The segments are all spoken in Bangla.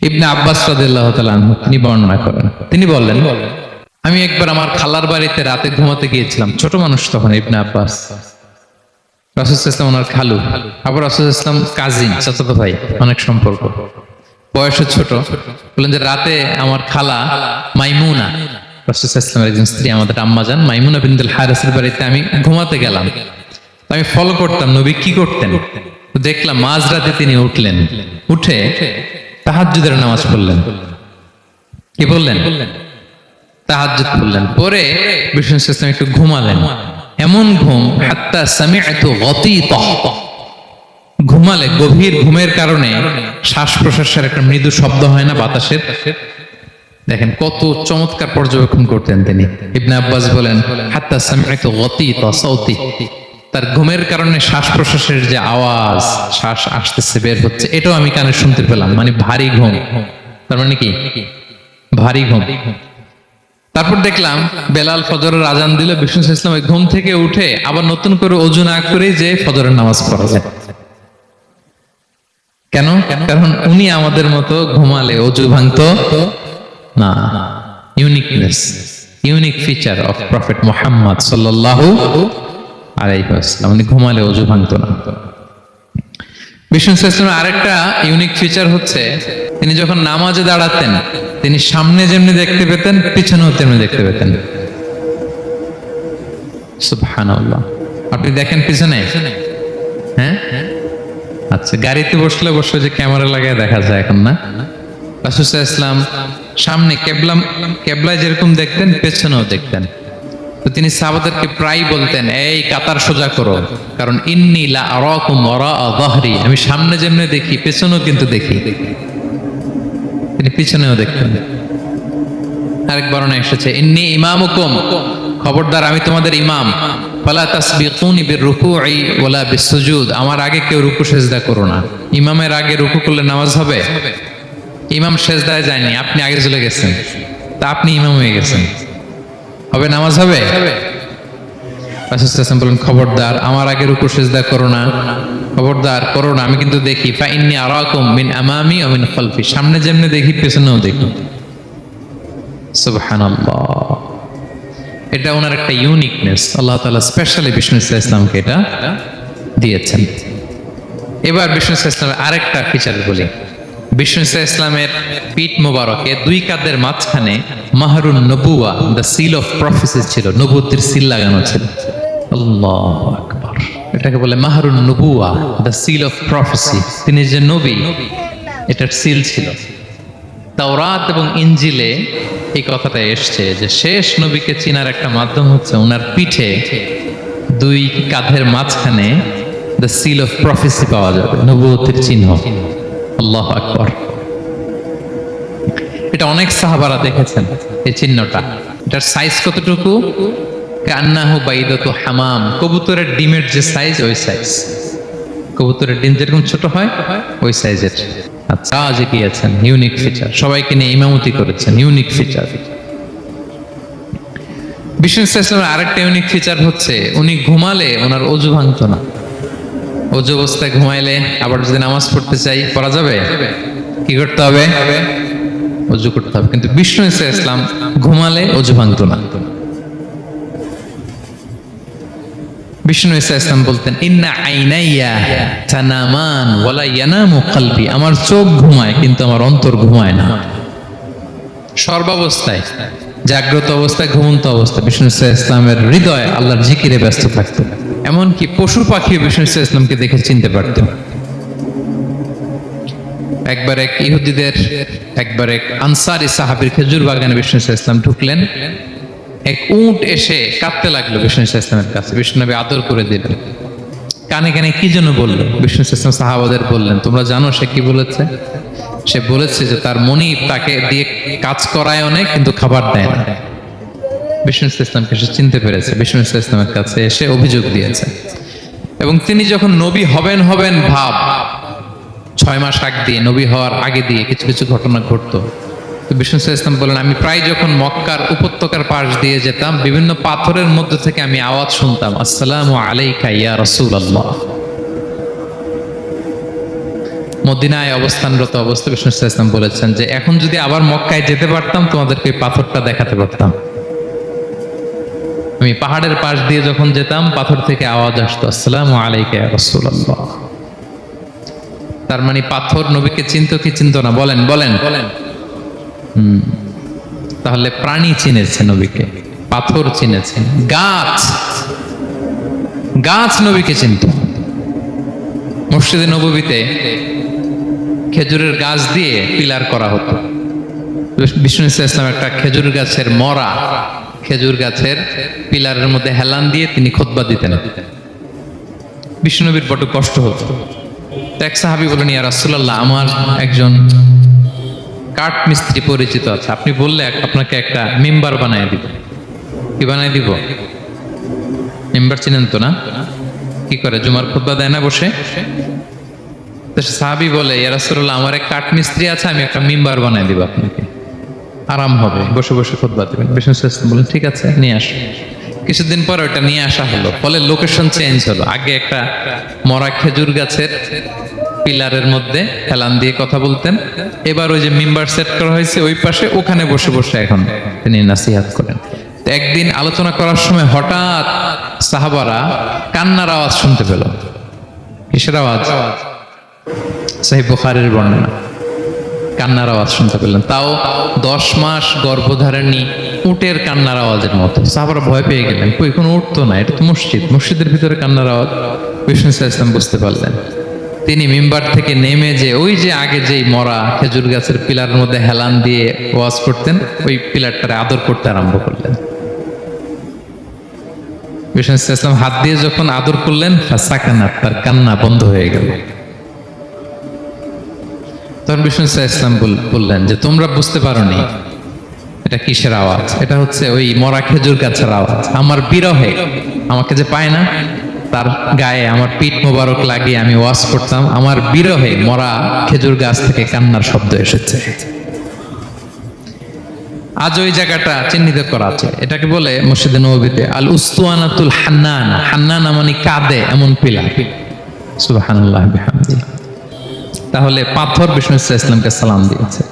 ইবনে আব্বাস রাদিয়াল্লাহু তাআলা আনহু, তিনি বর্ণনা করেন। তিনি বললেন আমি একবার আমার খালার বাড়িতে রাতে ঘুমাতে গিয়েছিলাম। ছোট মানুষ তখন ইবনে আব্বাস। ইসলাম ওনার খালু, আবার ইসলাম কাজিন, চাচাতো ভাই, অনেক সম্পর্ক। বয়সে ছোট। বললেন যে, রাতে আমার খালা মাইমুনা। ইসলামের একজন স্ত্রী, আমাদের আম্মা যান, মাইমুনা হারিসের বাড়িতে আমি ঘুমাতে গেলাম। আমি ফলো করতাম, নবী কি করতেন? দেখলাম, মাঝরাতে তিনি উঠলেন। উঠে তাহাজ্জুদের নামাজ পড়লেন। কি বললেন তাহাজ্জুদ পড়লেন। পরে বিষ্ণু ইসলাম একটু ঘুমালেন। এমন ঘুম, হাত্তা সামিআতু গতীতা। ঘুমালে গভীর ঘুমের কারণে শ্বাস প্রশ্বাসের একটা মৃদু শব্দ হয় না বাতাসের? দেখেন কত চমৎকার পর্যবেক্ষণ করতেন তিনি। ইবনে আব্বাস বলেন, হাত্তা সামিআতু গতীতা সাউতি। তার ঘুমের কারণে শ্বাস প্রশ্বাসের যে আওয়াজ, শ্বাস আসতেছে, বের হচ্ছে, এটাও আমি কানে শুনতে পেলাম মানে ভারী ঘুম। তার মানে কি? ভারী ঘুম। তারপর দেখলাম বেলাল ফজরের আজান দিল, বিষ্ণু ইসলাম ঘুম থেকে উঠে আবার নতুন করে অজু না করে যে ফজরের নামাজ পড়া যায়। কেন? কারণ উনি আমাদের মতো ঘুমালে অজু ভাঙতো না। Uniqueness, unique feature of prophet Muhammad সাল্লাল্লাহু আলাইহি ওয়াসাল্লাম উনি ঘুমালে অজু ভাঙতো না। বিষ্ণু ইসলামের আরেকটা ইউনিক ফিচার হচ্ছে, তিনি যখন নামাজে দাঁড়াতেন, তিনি সামনে যেমনি দেখতে পেতেন, পিছনেও তেমনি দেখতে পেতেন। আপনি দেখেন পিছনে? হ্যাঁ? আচ্ছা গাড়িতে বসলে বসলে যে ক্যামেরা লাগায় দেখা যায় এখন না। রাসুসা ইসলাম সামনে কেবলাম কেবলায় যেরকম দেখতেন, পেছনেও দেখতেন। তো তিনি সাহাবাদেরকে প্রায় বলতেন, এই কাতার সোজা করো, কারণ ইন্নি লা আরাকুম ওয়ারাআ আমি সামনে যেমনি দেখি, পেছনেও কিন্তু দেখি। তিনি পিছনেও দেখতেন। আরেক বর্ণনা এসেছে, ইন্নি ইমামুকুম। খবরদার, আমি তোমাদের ইমাম। ফালা তাসবিকুনি বিররুকুই ওয়ালা বিসুজুদ। আমার আগে কেউ রুকু সেজদা করো না। ইমামের আগে রুকু করলে নামাজ হবে? ইমাম সেজদায় যায়নি, আপনি আগে চলে গেছেন। তা আপনি ইমাম হয়ে গেছেন। হবে, নামাজ হবে? বলেন, খবরদার, আমার আগে রুকু সেজদা করো না। খবরদার, করো না। আমি কিন্তু দেখি ফা ইন্নি আরাকুম মিন আমামি ওয়া মিন খালফি। সামনে যেমনি দেখি, পেছনেও দেখি। সুবহানাল্লাহ। এটা ওনার একটা ইউনিকনেস আল্লাহ তাআলা স্পেশালি বিষ্ণু ইসলামকে এটা দিয়েছেন। এবার বিষ্ণু ইসলামের আরেকটা ফিচার বলি। বিষ্ণু ইসলামের পিঠ মোবারকে দুই কাদের মাঝখানে মাহরুন নবুয়া দ্য সিল অফ প্রফেসি ছিল নবুতির সিল লাগানো ছিল। এটাকে বলে মাহরুন নবুয়া দ্য সিল অফ প্রফেসি তিনি যে নবী, এটার সিল ছিল। তাওরাত এবং ইঞ্জিলে এই কথাটা এসছে যে শেষ নবীকে চিনার একটা মাধ্যম হচ্ছে ওনার পিঠে দুই কাঁধের মাঝখানে দ্য সিল অফ প্রফেসি পাওয়া যাবে, নবুয়তের চিহ্ন। আল্লাহ আকবর। এটা অনেক সাহাবারা দেখেছেন, এই চিহ্নটা। এটার সাইজ কতটুকু? বাইদত হামাম। কবুতরের ডিমের যে সাইজ ওই সাইজ কবুতরের ডিম যেরকম ছোট হয়, ওই সাইজের আচ্ছা আজ গিয়েছেন ইউনিক ফিচার সবাইকে নিয়ে ইমামতি করেছেন ইউনিক ফিচার বিষ্ণু ইসলামের আরেকটা ইউনিক ফিচার হচ্ছে, উনি ঘুমালে ওনার অজু ভাঙতো না। অজু অবস্থায় ঘুমাইলে আবার যদি নামাজ পড়তে চাই, পড়া যাবে? কি করতে হবে? অজু করতে হবে। কিন্তু বিষ্ণু ইসলাম ঘুমালে অজু ভাঙতো না। বিষ্ণু ইসা ইসলাম বলতেন, ইন্না আইনাইয়া তানামান ওয়ালা ইয়ানামু কলবি। আমার চোখ ঘুমায়, কিন্তু আমার অন্তর ঘুমায় না। সর্বাবস্থায়, জাগ্রত অবস্থায়, ঘুমন্ত অবস্থা বিষ্ণু ইসা ইসলামের হৃদয় আল্লাহর জিকিরে ব্যস্ত থাকত। এমনকি পশু পাখি বিষ্ণু ইসা ইসলামকে দেখে চিনতে পারত। একবার এক ইহুদিদের, একবার এক আনসারি সাহাবির খেজুর বাগানে বিষ্ণু ইসা ইসলাম ঢুকলেন। এক উট এসে কাঁদতে লাগল বিষ্ণু ইসলামের কাছে। বিষ্ণু নবী আদর করে দিলেন। কানে কানে কি জন্য বলল? বিষ্ণু ইসলাম সাহাবাদের বললেন, তোমরা জানো সে কি বলেছে? সে বলেছে যে, তার মনি তাকে দিয়ে কাজ করায় অনেক কিন্তু খাবার দেয় না। বিষ্ণু ইসলামকে সে চিনতে পেরেছে, বিষ্ণু ইসলামের কাছে এসে অভিযোগ দিয়েছে। এবং তিনি যখন নবী হবেন হবেন ভাব, ছয় মাস আগ দিয়ে, নবী হওয়ার আগে দিয়ে কিছু কিছু ঘটনা ঘটতো। তো বিষ্ণু ইসলাম বলেন আমি প্রায় যখন মক্কার উপত্যকার পাশ দিয়ে যেতাম, বিভিন্ন পাথরের মধ্যে থেকে আমি আওয়াজ শুনতাম, আসসালাম আলাইকা ইয়া রাসূলুল্লাহ। মদিনায় অবস্থানরত অবস্থা বিষ্ণু ইসলাম বলেছেন যে, এখন যদি আবার মক্কায় যেতে পারতাম, তোমাদেরকে পাথরটা দেখাতে পারতাম। আমি পাহাড়ের পাশ দিয়ে যখন যেতাম পাথর থেকে আওয়াজ আসতো আসসালাম আলাইকা রসুল্লাহ তার মানে পাথর নবীকে চিনতো কি চিনতো না? বলেন বলেন। বলেন। তাহলে প্রাণী চিনেছে নবীকে পাথর চিনেছে গাছ। গাছ নবীকে চিনত। মসজিদে নবীতে খেজুরের গাছ দিয়ে পিলার করা হতো। বিষ্ণু ইসলাম একটা খেজুর গাছের মরা খেজুর গাছের পিলারের মধ্যে হেলান দিয়ে তিনি খোদবা দিতেন। বিষ্ণুনবীর বড় কষ্ট হতো। এক সাহাবি বলেন ইয়া রাসূলুল্লাহ, আমার একজন কাঠ মিস্ত্রি পরিচিত আছে। আপনি বললে আপনাকে একটা মেম্বার বানায় দিব। কি বানায় দিব? মেম্বার চিনেন তো না? কি করে, জুমার খুতবা দেয় না বসে? সাহাবি বলে, ইয়া রাসূলুল্লাহ, আমার এক কাঠ মিস্ত্রি আছে, আমি একটা মেম্বার বানায় দিব আপনাকে। আরাম হবে। বসে বসে খুতবা দেবেন। বিষ্ণু ইসলাম বলেন ঠিক আছে, নিয়ে আসো। কিছুদিন পর ওটা নিয়ে আসা হলো। ফলে লোকেশন চেঞ্জ হলো। আগে একটা মরা খেজুর গাছের পিলারের মধ্যে হেলান দিয়ে কথা বলতেন। এবার ওই যে মেম্বার সেট করা হয়েছে, ওই পাশে ওখানে বসে বসে এখন তিনি নাসিহাত করেন। তো একদিন আলোচনা করার সময় হঠাৎ সাহাবারা কান্নার আওয়াজ শুনতে পেল। কিসের আওয়াজ? সাহিব বুখারের বর্ণনা। কান্নার আওয়াজ শুনতে পেলেন। তাও দশ মাস গর্ভধারিণী উটের কান্নার আওয়াজের মতো। সাহাবারা ভয় পেয়ে গেলেন, কই, কোনো উঠ তো না, এটা তো মসজিদ। মসজিদের ভিতরে কান্নার আওয়াজ বিষ্ণু ইসলাম বুঝতে পারলেন। তিনি মেম্বার থেকে নেমে যে, ওই যে আগে যেই মরা খেজুর গাছের পিলারের মধ্যে হেলান দিয়ে ওয়াজ করতেন, ওই পিলারটারে আদর করতে আরম্ভ করলেন। বিষ্ণু ইসলাম হাত দিয়ে যখন আদর করলেন তার কান্না বন্ধ হয়ে গেল। তখন বিষ্ণু ইসলাম বললেন যে তোমরা বুঝতে পারোনি। এটা কিসের আওয়াজ? এটা হচ্ছে ওই মরা খেজুর গাছের আওয়াজ। আমার বিরহে, আমাকে যে পায় না, তার গায়ে আমার পিঠ মোবারক লাগিয়ে আমি ওয়াজ করতাম। আমার বিরহে মরা খেজুর গাছ থেকে কান্নার শব্দ এসেছে। আজ ওই জায়গাটা চিহ্নিত করা আছে। এটাকে বলে মসজিদে নবীতে আল উস্তুয়ানাতুল হান্নান। হান্নান মানে কাঁদে এমন পিলা বিহামদি তাহলে পাথর বিষ্ণু ইসা ইসলামকে সালাম দিয়েছে।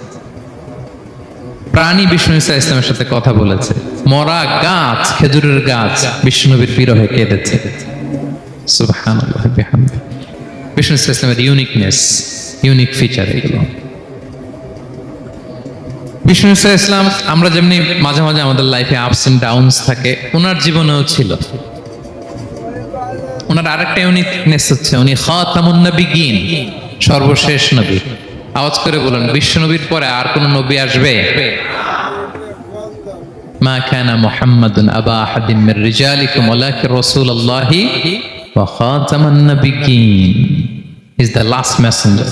প্রাণী বিষ্ণু ইসা ইসলামের সাথে কথা বলেছে। মরা গাছ, খেজুরের গাছ বিষ্ণুনবীর বিরহে কেঁদেছে। বিষ্ণু ইসা ইসলামের ইউনিকনেস ইউনিক ফিচার এগুলো। বিষ্ণু ইসা ইসলাম, আমরা যেমনি মাঝে মাঝে আমাদের লাইফে আপস এন্ড ডাউনস থাকে ওনার জীবনেও ছিল। ওনার আরেকটা ইউনিকনেস হচ্ছে, উনি খাতামুন নবিগিন সর্বশেষ নবী। আওয়াজ করে বলেন, বিশ্ব নবীর পরে আর কোন নবী আসবে? মা কানা মুহাম্মাদুন আবা আহাদিন মির রিজালিকুম ওয়ালাকিন রাসূলুল্লাহি ওয়া খাতামান নবিগিন ইজ দ্য লাস্ট মেসেঞ্জার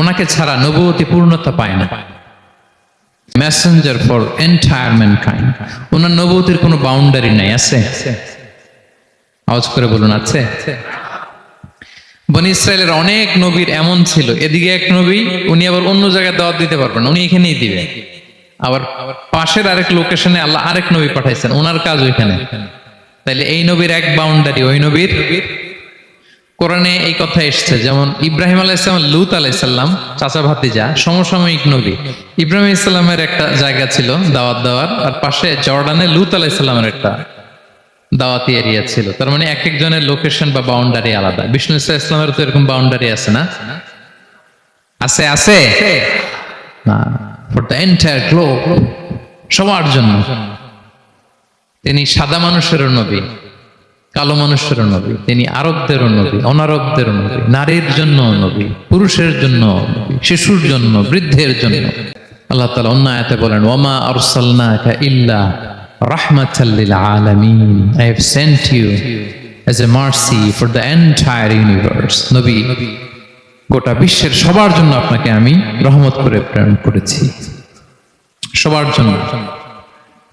ওনাকে ছাড়া নবুয়তি পূর্ণতা পায় না। মেসেঞ্জার ফর এন্টায়ার ম্যানকাইন্ড ওনার নবুয়তির কোনো বাউন্ডারি নাই, আছে? আওয়াজ করে বলুন, আছে? বনি ইসরায়েলের অনেক নবীর এমন ছিল। এদিকে এক নবী, উনি আবার অন্য জায়গায় দাওয়াত দিতে পারবেন উনি এখানেই দিবেন আবার পাশের আরেক লোকেশনে আল্লাহ আরেক নবী পাঠাইছেন ওনার কাজ ওইখানে। তাইলে এই নবীর এক বাউন্ডারি ওই নবীর কোরআনে এই কথা এসছে, যেমন ইব্রাহিম আলাইসালাম লুত আলাইসাল্লাম চাচা ভাতিজা, সমসাময়িক নবী। ইব্রাহিম ইসলামের একটা জায়গা ছিল দাওয়াত দেওয়ার, আর পাশে জর্ডানে লুত আলাইসাল্লামের একটা দাওয়াতি এরিয়া ছিল। তার মানে এক একজনের লোকেশন বা বাউন্ডারি আলাদা। বিষ্ণু ইসা ইসলামের তো এরকম বাউন্ডারি আছে না? আছে আছে? না ফর দ্য এন্টায়ার গ্লোব সবার জন্য। তিনি সাদা মানুষেরও নবী, কালো মানুষেরও নবী, তিনি আরবদেরও নবী, অনারবদেরও নবী, নারীর জন্য নবী, পুরুষের জন্য শিশুর জন্য, বৃদ্ধের জন্য। আল্লাহ তাআলা অন্য আয়াতে বলেন ওমা আরসালনাকা ইল্লা লিল আলামিন I have sent you as a mercy for the entire universe নবী, গোটা বিশ্বের সবার জন্য আপনাকে আমি রহমত করে প্রেরণ করেছি। সবার জন্য,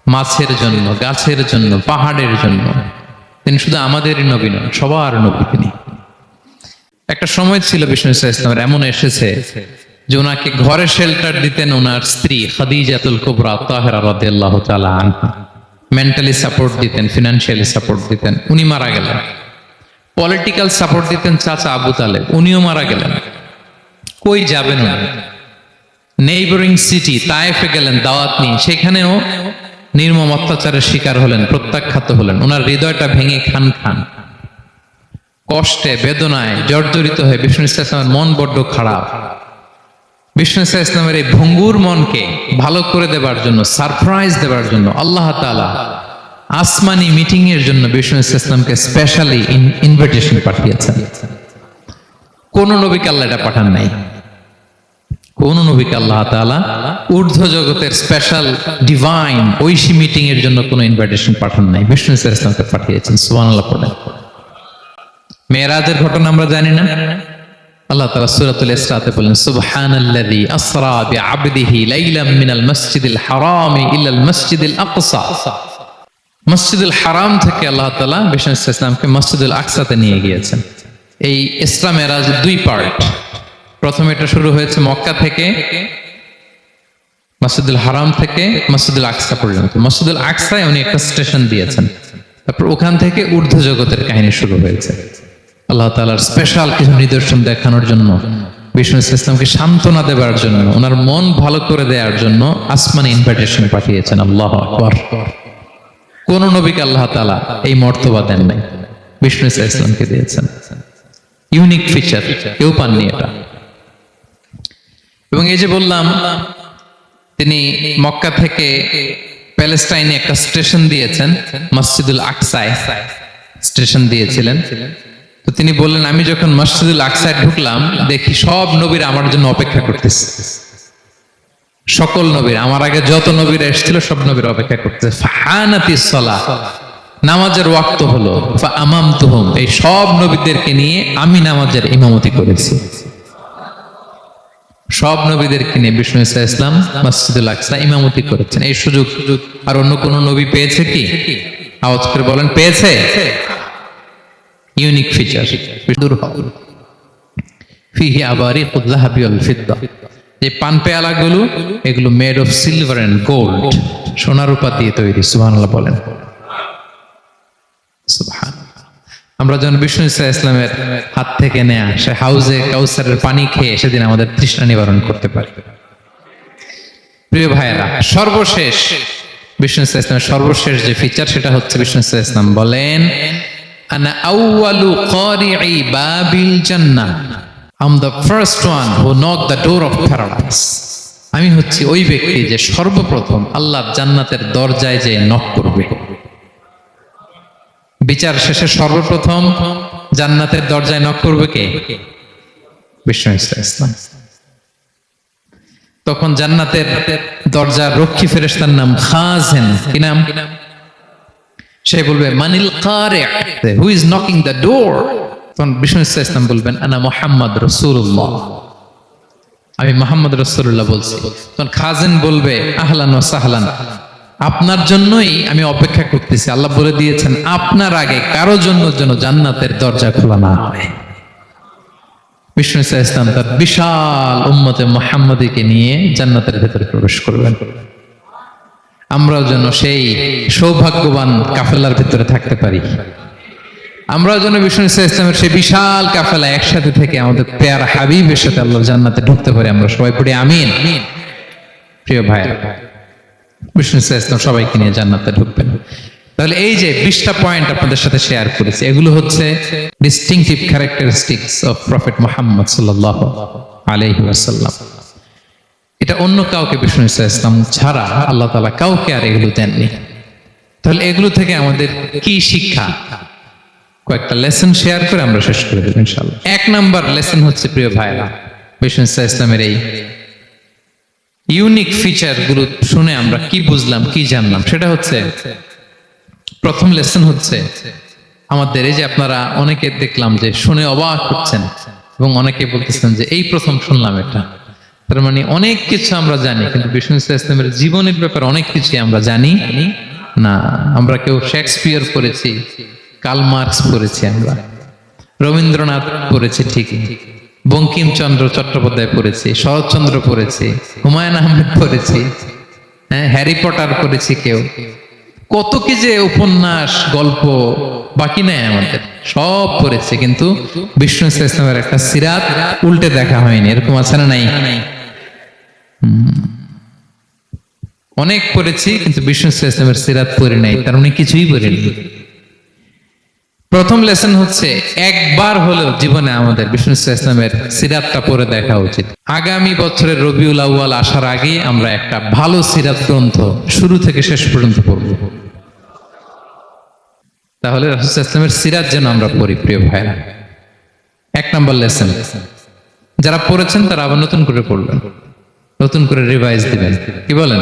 মাছের জন্য, গাছের জন্য, পাহাড়ের জন্য। তিনি শুধু আমাদেরই নবী নন, সবার নবী তিনি। একটা সময় ছিল বিষ্ণু ইসা ইসলামের এমন এসেছে যে ওনাকে ঘরে শেল্টার দিতেন ওনার স্ত্রী খাদিজাতুল কুবরা, তাহেরা রাদিয়াল্লাহু তাআলা আনহা। মেন্টালি সাপোর্ট দিতেন ফিনান্সিয়ালি সাপোর্ট দিতেন, উনি মারা গেলেন। পলিটিক্যাল সাপোর্ট দিতেন চাচা আবু তালেব, উনিও মারা গেলেন। কই যাবেন নেইবরিং সিটি তায়েফে গেলেন, দাওয়াত নিয়ে। সেখানেও নির্মম অত্যাচারের শিকার হলেন, প্রত্যাখ্যাত হলেন। ওনার হৃদয়টা ভেঙে খান খান। কষ্টে, বেদনায়, জর্জরিত হয়ে বিষ্ণু ইসলামের মন বড্ড খারাপ। বিষ্ণু ইসলামের এই ভঙ্গুর মনকে ভালো করে দেবার জন্য সারপ্রাইজ দেবার জন্য, আল্লাহ তাআলা আসমানি মিটিং এর জন্য বিষ্ণু ইসলামকে স্পেশালি ইনভিটেশন পাঠিয়েছেন। কোন নবীকে আল্লাহ এটা পাঠান নাই। কোন নবীকে আল্লাহ তাআলা ঊর্ধ্ব জগতের স্পেশাল ডিভাইন ঐশী মিটিং এর জন্য কোনো ইনভিটেশন পাঠান নাই। বিষ্ণু ইসলামকে পাঠিয়েছেন, সুবহানাল্লাহ পড়েন। মেয়েরাজের ঘটনা আমরা জানি না। আল্লাহ তাআলা সূরাতুল ইসরাতে বলেন, সুবহানাল্লাযী আসরা বিআবদিহি লাইলাম মিনাল মাসজিদিল হারামি ইলাল মাসজিদিল আকসা। মসজিদুল হারাম থেকে আল্লাহ তাআলা বিষ্ণু ইসলামকে মসজিদুল আকসাতে নিয়ে গিয়েছেন। এই ইসরা মেরাজ দুই পার্ট প্রথমে এটা শুরু হয়েছে মক্কা থেকে, মসজিদুল হারাম থেকে মসজিদুল আকসা পর্যন্ত। মসজিদুল আকসায় উনি একটা স্টেশন দিয়েছেন। তারপর ওখান থেকে ঊর্ধ্ব জগতের কাহিনী শুরু হয়েছে। আল্লাহ তালার স্পেশাল কিছু নিদর্শন দেখানোর জন্য, বিষ্ণু ইসলামকে সান্ত্বনা দেওয়ার জন্য, ওনার মন ভালো করে দেওয়ার জন্য আসমানি ইনভাইটেশন পাঠিয়েছেন, আল্লাহ কোন নবীকে আল্লাহ তালা এই মর্তবা দেন নাই, বিষ্ণু ইসলামকে দিয়েছেন। ইউনিক ফিচার কেউ পাননি এটা। এবং এই যে বললাম, তিনি মক্কা থেকে প্যালেস্টাইনে একটা স্টেশন দিয়েছেন, মসজিদুল আকসায় স্টেশন দিয়েছিলেন। তো তিনি বললেন, আমি যখন মসজিদুল আকসায় ঢুকলাম, দেখি সব নবীর আমার জন্য অপেক্ষা করতেছে। সকল নবীর, আমার আগে যত নবীর এসেছিল, সব নবীর অপেক্ষা করতেছে। ফাহানাতি সলা নামাজের ওয়াক্ত হলো। আমাম তুহম এই সব নবীদেরকে নিয়ে আমি নামাজের ইমামতি করেছি। সব নবীদেরকে নিয়ে বিষ্ণু ইসা ইসলাম মসজিদুল আকসা ইমামতি করেছেন। এই সুযোগ আর অন্য কোন নবী পেয়েছে কি? আওয়াজ করে বলেন, পেয়েছে। ইউনিক ফিচার দূর ফিহি এই পান পেয়ালাগুলো, এগুলো made of silver and gold দিয়ে তৈরি বলেন। আমরা যখন বিষ্ণু ইসা ইসলামের হাত থেকে নেয়া, সে হাউজে কাউসারের পানি খেয়ে সেদিন আমাদের তৃষ্ণা নিবারণ করতে পারি। প্রিয় ভাইয়েরা, সর্বশেষ, বিষ্ণু ইসা ইসলামের সর্বশেষ যে ফিচার সেটা হচ্ছে বিষ্ণু ইসা ইসলাম বলেন আউয়ালু আম হচ্ছি ওই ব্যক্তি যে সর্বপ্রথম আল্লাহ জান্নাতের দরজায় যে নক করবে। বিচার শেষে সর্বপ্রথম জান্নাতের দরজায় নক করবে কে? বিষ্ণু ইসলাম। তখন জান্নাতের দরজার রক্ষী ফেরেস্তার নাম খাজেন। কি নাম? সে বলবে মানিল কারে who is knocking the door তখন বিষ্ণু ইসলাম বলবেন আনা মোহাম্মদ রসুল্লাহ আমি মোহাম্মদ রসুল্লাহ বলছি। তখন খাজেন বলবে আহলান ও সাহলান আপনার জন্যই আমি অপেক্ষা করতেছি। আল্লাহ বলে দিয়েছেন আপনার আগে কারও জন্য যেন জান্নাতের দরজা খোলা না হয়। বিষ্ণু ইসলাম তার বিশাল উম্মতে মোহাম্মদীকে নিয়ে জান্নাতের ভেতরে প্রবেশ করবেন। আমরাও যেন সেই সৌভাগ্যবান কাফেলার ভিতরে থাকতে পারি। আমরাও যেন বিষ্ণু ইসলামের সেই বিশাল কাফেলা একসাথে থেকে আমাদের পেয়ার হাবিবের সাথে আল্লাহ জান্নাতে ঢুকতে পারি। আমরা সবাই পড়ি আমিন। প্রিয় ভাই, বিষ্ণু ইসলাম সবাইকে নিয়ে জান্নাতে ঢুকবেন। তাহলে এই যে বিশটা পয়েন্ট আপনাদের সাথে শেয়ার করেছি, এগুলো হচ্ছে distinctive characteristics of prophet Muhammad সাল্লাহ আলহি ওয়াসাল্লাম। এটা অন্য কাউকে বিষ্ণু ইসলাম ছাড়া আল্লাহ তালা কাউকে আর এগুলো দেননি। তাহলে এগুলো থেকে আমাদের কি শিক্ষা? কয়েকটা লেসন শেয়ার করে আমরা শেষ করে দেবো ইনশাল্লাহ এক নাম্বার লেসন হচ্ছে, প্রিয় ভাইরা বিষ্ণু ইসলামের এই ইউনিক ফিচারগুলো শুনে আমরা কি বুঝলাম, কি জানলাম, সেটা হচ্ছে, প্রথম লেসন হচ্ছে, আমাদের এই যে আপনারা অনেকে দেখলাম যে শুনে অবাক হচ্ছেন এবং অনেকে বলতেছেন যে এই প্রথম শুনলাম এটা। তার মানে অনেক কিছু আমরা জানি। কিন্তু বিষ্ণু ইসলামের জীবনের ব্যাপারে অনেক কিছু আমরা জানি। না, আমরা কেউ শেক্সপিয়ার পড়েছি কাল মার্কস পড়েছি আমরা, রবীন্দ্রনাথ পড়েছি ঠিকই বঙ্কিমচন্দ্র চট্টোপাধ্যায় পড়েছি, শরৎচন্দ্র পড়েছি, হুমায়ুন আহমেদ পড়েছি হ্যাঁ হ্যারি পটার পড়েছি কেউ। কত কি যে উপন্যাস, গল্প, বাকি নাই আমাদের, সব পড়েছে, কিন্তু বিষ্ণু ইসলামের একটা সিরাত উল্টে দেখা হয়নি, এরকম আছে না নাই। অনেক পড়েছি, কিন্তু বিষ্ণু ইসলামের সিরাত পড়ি নাই, তার মানে কিছুই পড়িনি প্রথম লেসন হচ্ছে, একবার হলেও জীবনে আমাদের বিষ্ণু ইসলামের সিরাতটা পড়ে দেখা উচিত। আগামী বছরের রবিউল আউয়াল আসার আগে আমরা একটা ভালো সিরাত গ্রন্থ শুরু থেকে শেষ পর্যন্ত পড়ব। তাহলে রাসূল ইসলামের সিরাত যেন আমরা পড়ি, প্রিয় ভাইরা এক নম্বর লেসন, যারা পড়েছেন তারা আবার নতুন করে পড়বেন। নতুন করে রিভাইজ দিবেন। কি বলেন?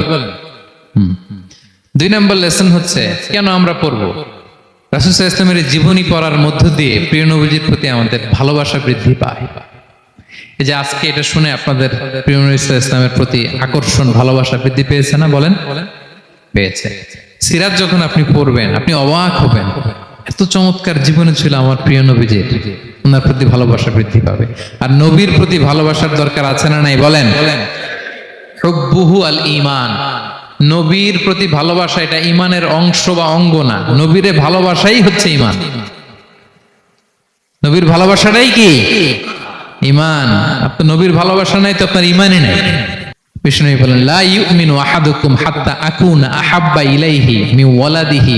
দুই নম্বর লেসন হচ্ছে, কেন আমরা পড়ব? রাসুল ইসলামের জীবনী পড়ার মধ্য দিয়ে প্রিয় নবীজির প্রতি আমাদের ভালোবাসা বৃদ্ধি পায়। এই যে আজকে এটা শুনে আপনাদের প্রিয় নবী ইসলামের প্রতি আকর্ষণ, ভালোবাসা বৃদ্ধি পেয়েছে না? বলেন। পেয়েছে। সিরাজ যখন আপনি পড়বেন, আপনি অবাক হবেন, এত চমৎকার জীবনে ছিল আমার প্রিয় নবীজির। ওনার প্রতি ভালোবাসা বৃদ্ধি পাবে। আর নবীর প্রতি ভালোবাসার দরকার আছে না নাই? বলেন বলেন। হুব্বুহু আল ইমান নবীর প্রতি ভালোবাসা এটা ইমানের অংশ বা অঙ্গ না। নবীরে ভালোবাসাই হচ্ছে ইমান নবীর ভালোবাসাটাই কি? ইমান আপনার নবীর ভালোবাসা নাই তো আপনার ইমানই নাই। বিষ্ণু বলেন, লা ইউমিনু আহাদুকুম হাত্তা আকুনা আহাব্বা ইলাইহি ওয়ালাদিহি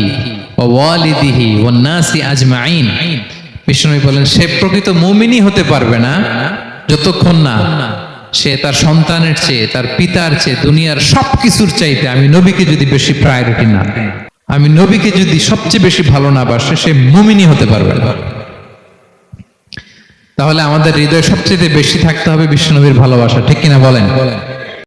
ওয়া ওয়ালিদিহি ওয়ান নাসি আজমাইন। বলেন, সে প্রকৃত মুমিনই হতে পারবে না যতক্ষণ না সে তার সন্তানের চেয়ে, তার পিতার চেয়ে দুনিয়ার সব কিছুর চাইতে আমি নবীকে যদি বেশি প্রায়োরিটি না দেয় আমি নবীকে যদি সবচেয়ে বেশি ভালো না বাসে, সে মুমিনি হতে পারবে তাহলে আমাদের হৃদয় সবচেয়ে বেশি থাকতে হবে বিশ্বনবীর ভালোবাসা, ঠিক কিনা বলেন বলেন?